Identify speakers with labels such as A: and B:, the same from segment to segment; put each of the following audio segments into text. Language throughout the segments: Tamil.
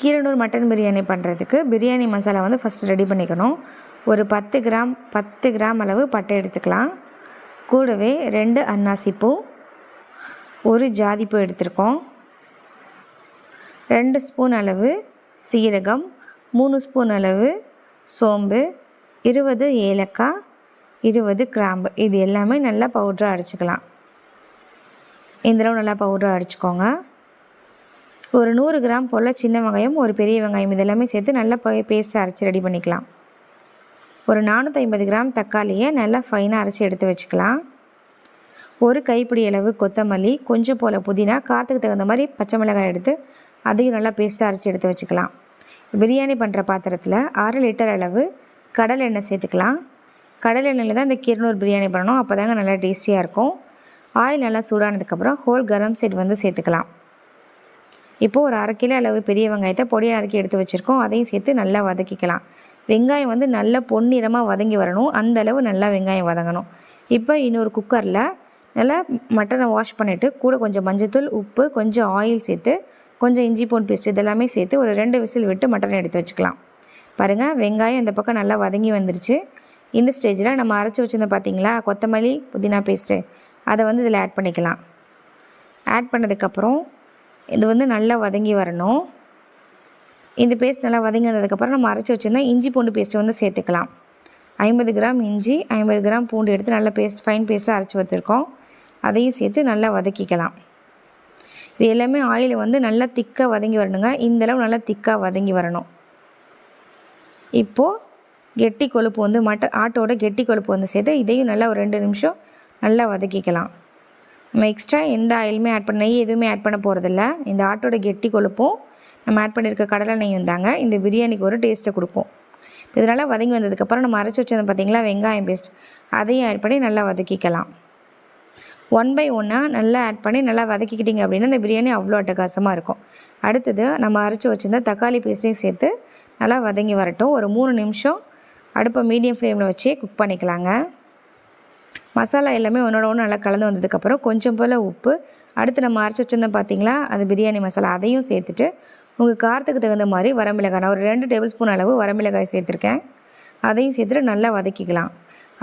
A: கீரனூர் மட்டன் பிரியாணி பண்ணுறதுக்கு பிரியாணி மசாலா வந்து ஃபஸ்ட்டு ரெடி பண்ணிக்கணும். ஒரு பத்து கிராம் பத்து கிராம் அளவு பட்டை எடுத்துக்கலாம். கூடவே ரெண்டு அன்னாசிப்பூ ஒரு ஜாதிப்பூ எடுத்திருக்கோம். ரெண்டு ஸ்பூன் அளவு சீரகம் மூணு ஸ்பூன் அளவு சோம்பு இருபது ஏலக்காய் இருபது கிராம்பு. இது எல்லாமே நல்லா பவுட்ராக அடிச்சுக்கலாம். இந்த நல்லா பவுட்ராக அடிச்சுக்கோங்க. ஒரு நூறு கிராம் போல் சின்ன வெங்காயம் ஒரு பெரிய வெங்காயம் இதெல்லாமே சேர்த்து நல்லா பேஸ்ட்டு அரைச்சி ரெடி பண்ணிக்கலாம். ஒரு நானூற்றி ஐம்பது கிராம் தக்காளியை நல்லா ஃபைனாக அரைச்சி எடுத்து வச்சுக்கலாம். ஒரு கைப்பிடி அளவு கொத்தமல்லி கொஞ்சம் போல் புதினா காற்றுக்கு தகுந்த மாதிரி பச்சை மிளகாய் எடுத்து அதையும் நல்லா பேஸ்ட்டாக அரைச்சி எடுத்து வச்சுக்கலாம். பிரியாணி பண்ணுற பாத்திரத்தில் அரை லிட்டர் அளவு கடல் எண்ணெய் சேர்த்துக்கலாம். கடல் எண்ணெயில் தான் இந்த கிருநூறு பிரியாணி பண்ணணும். அப்போ தாங்க நல்லா டேஸ்டியாக இருக்கும். ஆயில் நல்லா சூடானதுக்கப்புறம் ஹோல் கரம் செட் வந்து சேர்த்துக்கலாம். இப்போது ஒரு அரை கிலோ அளவு பெரிய வெங்காயத்தை பொடியாக அரைக்கி எடுத்து வச்சுருக்கோம். அதையும் சேர்த்து நல்லா வதக்கிக்கலாம். வெங்காயம் வந்து நல்லா பொன்னிறமாக வதங்கி வரணும். அந்த அளவு நல்லா வெங்காயம் வதங்கணும். இப்போ இன்னொரு குக்கரில் நல்லா மட்டனை வாஷ் பண்ணிவிட்டு கூட கொஞ்சம் மஞ்சத்தூள் உப்பு கொஞ்சம் ஆயில் சேர்த்து கொஞ்சம் இஞ்சி பூண்டு பேஸ்ட் இதெல்லாமே சேர்த்து ஒரு ரெண்டு விசில் விட்டு மட்டனை எடுத்து வச்சுக்கலாம். பாருங்கள் வெங்காயம் இந்த பக்கம் நல்லா வதங்கி வந்துருச்சு. இந்த ஸ்டேஜில் நம்ம அரைச்சி வச்சுருந்தோம் பார்த்தீங்களா கொத்தமல்லி புதினா பேஸ்ட்டு அதை வந்து இதில் ஆட் பண்ணிக்கலாம். ஆட் பண்ணதுக்கப்புறம் இது வந்து நல்லா வதங்கி வரணும். இந்த பேஸ்ட் நல்லா வதங்கி வந்ததுக்கப்புறம் நம்ம அரைச்சி வச்சுருந்தா இஞ்சி பூண்டு பேஸ்ட்டு வந்து சேர்த்துக்கலாம். ஐம்பது கிராம் இஞ்சி ஐம்பது கிராம் பூண்டு எடுத்து நல்லா பேஸ்ட் ஃபைன் பேஸ்ட்டாக அரைச்சி வச்சுருக்கோம். அதையும் சேர்த்து நல்லா வதக்கிக்கலாம். இது எல்லாமே ஆயில் வந்து நல்லா திக்காக வதங்கி வரணுங்க. இந்தளவு நல்லா திக்காக வதங்கி வரணும். இப்போது கெட்டி கொழுப்பு வந்து மட்ட ஆட்டோட கெட்டி கொழுப்பு வந்து சேர்த்து இதையும் நல்லா ஒரு ரெண்டு நிமிஷம் நல்லா வதக்கிக்கலாம். நம்ம எக்ஸ்ட்ரா எந்த ஆயிலுமே ஆட் பண்ண நெய் எதுவுமே ஆட் பண்ண போகிறதில்ல இந்த ஆட்டோட கெட்டி கொழுப்பும் நம்ம ஆட் பண்ணியிருக்க கடலை நெய் வந்தாங்க. இந்த பிரியாணிக்கு ஒரு டேஸ்ட்டை கொடுக்கும் இதனால் வதங்கி வந்ததுக்கப்புறம் நம்ம அரைச்சி வச்சது பார்த்தீங்களா வெங்காயம் பேஸ்ட் அதையும் ஆட் பண்ணி நல்லா வதக்கிக்கலாம். ஒன் பை ஒன்னாக நல்லா ஆட் பண்ணி நல்லா வதக்கிக்கிட்டிங்க அப்படின்னா இந்த பிரியாணி அவ்வளோ அட்டகாசமாக இருக்கும். அடுத்தது நம்ம அரைச்சி வச்சுருந்த தக்காளி பேஸ்ட்டையும் சேர்த்து நல்லா வதங்கி வரட்டும். ஒரு மூணு நிமிஷம் அடுப்பை மீடியம் ஃப்ளேமில் வச்சே குக் பண்ணிக்கலாங்க. மசாலா எல்லாமே ஒன்றோட ஒன்று நல்லா கலந்து வந்ததுக்கப்புறம் கொஞ்சம் போல் உப்பு. அடுத்து நம்ம அரைச்சி வச்சுருந்தோம் பார்த்தீங்களா அது பிரியாணி மசாலா அதையும் சேர்த்துட்டு உங்கள் காரத்துக்கு தகுந்த மாதிரி வரமிளகாய் நான் ஒரு ரெண்டு டேபிள் ஸ்பூன் அளவு வரமிளகாய் சேர்த்துருக்கேன். அதையும் சேர்த்துட்டு நல்லா வதக்கிக்கலாம்.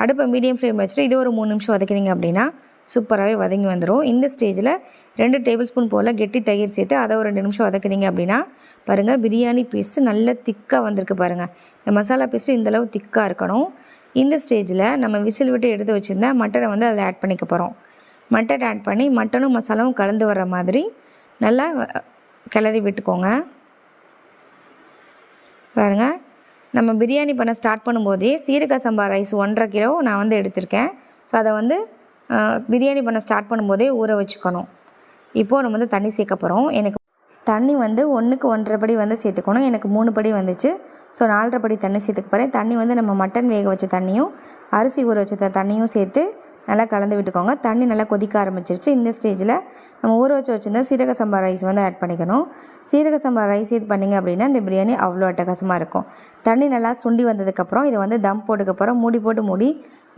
A: அடுப்பை மீடியம் ஃப்ளேமில் வச்சுட்டு இது ஒரு மூணு நிமிஷம் வதக்கினீங்க அப்படின்னா சூப்பராகவே வதங்கி வந்துடும் இந்த ஸ்டேஜில் ரெண்டு டேபிள் ஸ்பூன் போல் கெட்டி தயிர் சேர்த்து அதை ஒரு ரெண்டு நிமிஷம் வதக்குனீங்க அப்படின்னா பாருங்கள் பிரியாணி பீஸு நல்லா திக்காக வந்திருக்கு பாருங்கள் இந்த மசாலா பீஸு இந்தளவு திக்காக இருக்கணும். இந்த ஸ்டேஜில் நம்ம விசில் விட்டு எடுத்து வச்சுருந்தா மட்டனை வந்து அதில் ஆட் பண்ணிக்க போகிறோம் மட்டன் ஆட் பண்ணி மட்டனும் மசாலாவும் கலந்து வர்ற மாதிரி நல்லா கிளறி விட்டுக்கோங்க. பாருங்கள் நம்ம பிரியாணி பண்ண ஸ்டார்ட் பண்ணும்போதே சீரக சம்பா ரைஸ் ஒன்றரை கிலோ நான் வந்து எடுத்திருக்கேன். ஸோ அதை வந்து பிரியாணி பண்ண ஸ்டார்ட் பண்ணும்போதே ஊற வச்சுக்கணும். இப்போது நம்ம வந்து தண்ணி சேர்க்க போகிறோம் எனக்கு தண்ணி வந்து ஒன்றுக்கு ஒன்றரை படி வந்து சேர்த்துக்கணும். எனக்கு மூணு படி வந்துச்சு. ஸோ நாலரை படி தண்ணி சேர்த்துக்க போகிறேன் தண்ணி வந்து நம்ம மட்டன் வேக வச்ச தண்ணியும் அரிசி ஊற வச்ச தண்ணியும் சேர்த்து நல்லா கலந்து விட்டுக்கோங்க. தண்ணி நல்லா கொதிக்க ஆரம்பிச்சிருச்சு. இந்த ஸ்டேஜில் நம்ம ஊற வச்சு வச்சுருந்தா சீரக சம்பா ரைஸ் வந்து ஆட் பண்ணிக்கணும். சீரக சம்பா ரைஸ் இது பண்ணிங்க அப்படின்னா இந்த பிரியாணி அவ்வளோ அட்டகாசமாக இருக்கும். தண்ணி நல்லா சுண்டி வந்ததுக்கப்புறம் இதை வந்து தம் போட்டுக்கப்புறம் மூடி போட்டு மூடி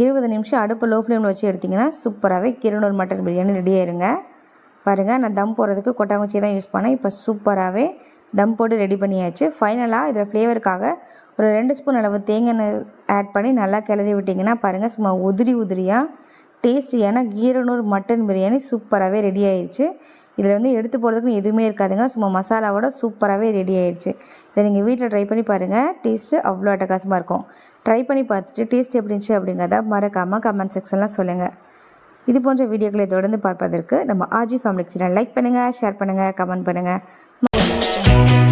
A: இருபது நிமிஷம் அடுப்பு லோ ஃப்ளேமில் வச்சு எடுத்திங்கன்னா சூப்பராகவே கிருநூர் மட்டன் பிரியாணி ரெடி ஆயிருங்க. பாருங்கள் நான் தம் போடுறதுக்கு கொட்டாங்குச்சி தான் யூஸ் பண்ணேன். இப்போ சூப்பராகவே தம் போட்டு ரெடி பண்ணியாச்சு. ஃபைனலாக இதில் ஃப்ளேவருக்காக ஒரு ரெண்டு ஸ்பூன் அளவு தேங்காய் ஆட் பண்ணி நல்லா கிளறி விட்டிங்கன்னா பாருங்கள் சும்மா உதிரி உதிரியாக டேஸ்டியான கீரனூர் மட்டன் பிரியாணி சூப்பராகவே ரெடி ஆயிடுச்சு இதில் வந்து எடுத்து போகிறதுக்கு எதுவுமே இருக்காதுங்க சும்மா மசாலாவோட சூப்பராகவே ரெடி ஆயிடுச்சு இதை நீங்கள் வீட்டில் ட்ரை பண்ணி பாருங்கள் டேஸ்ட்டு அவ்வளோ அட்டகாசமாக இருக்கும். ட்ரை பண்ணி பார்த்துட்டு டேஸ்ட் எப்படி இருந்துச்சு அப்படிங்கிறத மறக்காமல் கமெண்ட் செக்ஷனில் சொல்லுங்கள் இது போன்ற வீடியோக்களை தொடர்ந்து பார்ப்பதற்கு நம்ம ஆர்ஜி ஃபேமிலி சேனல் லைக் பண்ணுங்கள் ஷேர் பண்ணுங்கள் கமெண்ட் பண்ணுங்கள்